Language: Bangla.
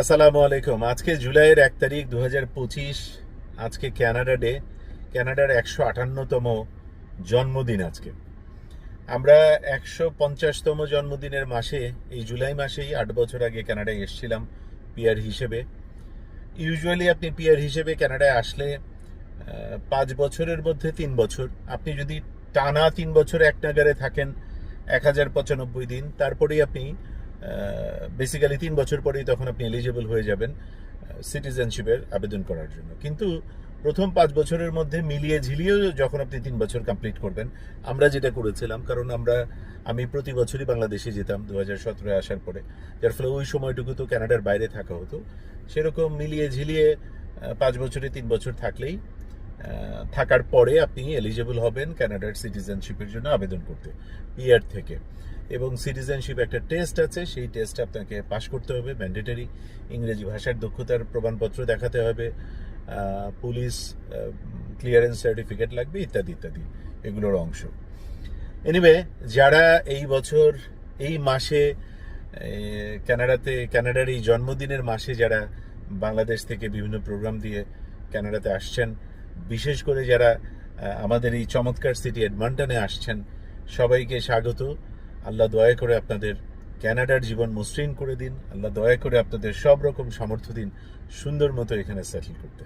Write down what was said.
আসসালামু আলাইকুম। আজকে জুলাইয়ের এক তারিখ দু পঁচিশ, আজকে ক্যানাডা ডে। ক্যানাডার একশো আটান্নতম জন্মদিন আজকে। আমরা একশো পঞ্চাশতম জন্মদিনের মাসে, এই জুলাই মাসেই আট বছর আগে কানাডায় এসেছিলাম পিয়ার হিসেবে। ইউজুয়ালি আপনি পিয়ার হিসেবে কানাডায় আসলে পাঁচ বছরের মধ্যে তিন বছর। আপনি যদি টানা তিন বছর এক নাগারে থাকেন, এক হাজার পঁচানব্বই দিন, তারপরেই আপনি বেসিক্যালি তিন বছর পরেই তখন আপনি এলিজিবল হয়ে যাবেন সিটিজেনশিপের আবেদন করার জন্য। কিন্তু প্রথম পাঁচ বছরের মধ্যে মিলিয়ে ঝিলিয়েও যখন আপনি তিন বছর কমপ্লিট করবেন, আমরা যেটা করেছিলাম, কারণ আমরা, আমি প্রতি বছরই বাংলাদেশে যেতাম দু হাজার সতেরোয় আসার পরে, যার ফলে ওই সময়টুকু তো কানাডার বাইরে থাকা হতো। সেরকম মিলিয়ে ঝিলিয়ে পাঁচ বছরে তিন বছর থাকলেই থাকার পরে আপনি এলিজিবল হবেন কানাডার সিটিজেনশিপের জন্য আবেদন করতে পিয়ার থেকে। এবং সিটিজেনশিপ একটা টেস্ট আছে সেই টেস্ট আপনাকে পাশ করতে হবে ম্যান্ডেটারি ইংরেজি ভাষার দক্ষতার প্রমাণপত্র দেখাতে হবে পুলিশ ক্লিয়ারেন্স সার্টিফিকেট লাগবে ইত্যাদি ইত্যাদি এগুলোর অংশ। এনিওয়ে যারা এই বছর এই মাসে এ, কানাডাতে কানাডার এই জন্মদিনের মাসে যারা বাংলাদেশ থেকে বিভিন্ন প্রোগ্রাম দিয়ে কানাডাতে আসছেন বিশেষ করে যারা আমাদের এই চমৎকার সিটি এডমান্টনে আসছেন, সবাইকে স্বাগত। আল্লাহ দয়া করে আপনাদের ক্যানাডার জীবন মসৃণ করে দিন। আল্লাহ দয়া করে আপনাদের সব রকম সামর্থ্য দিন সুন্দর মতো এখানে সেটেল করতে।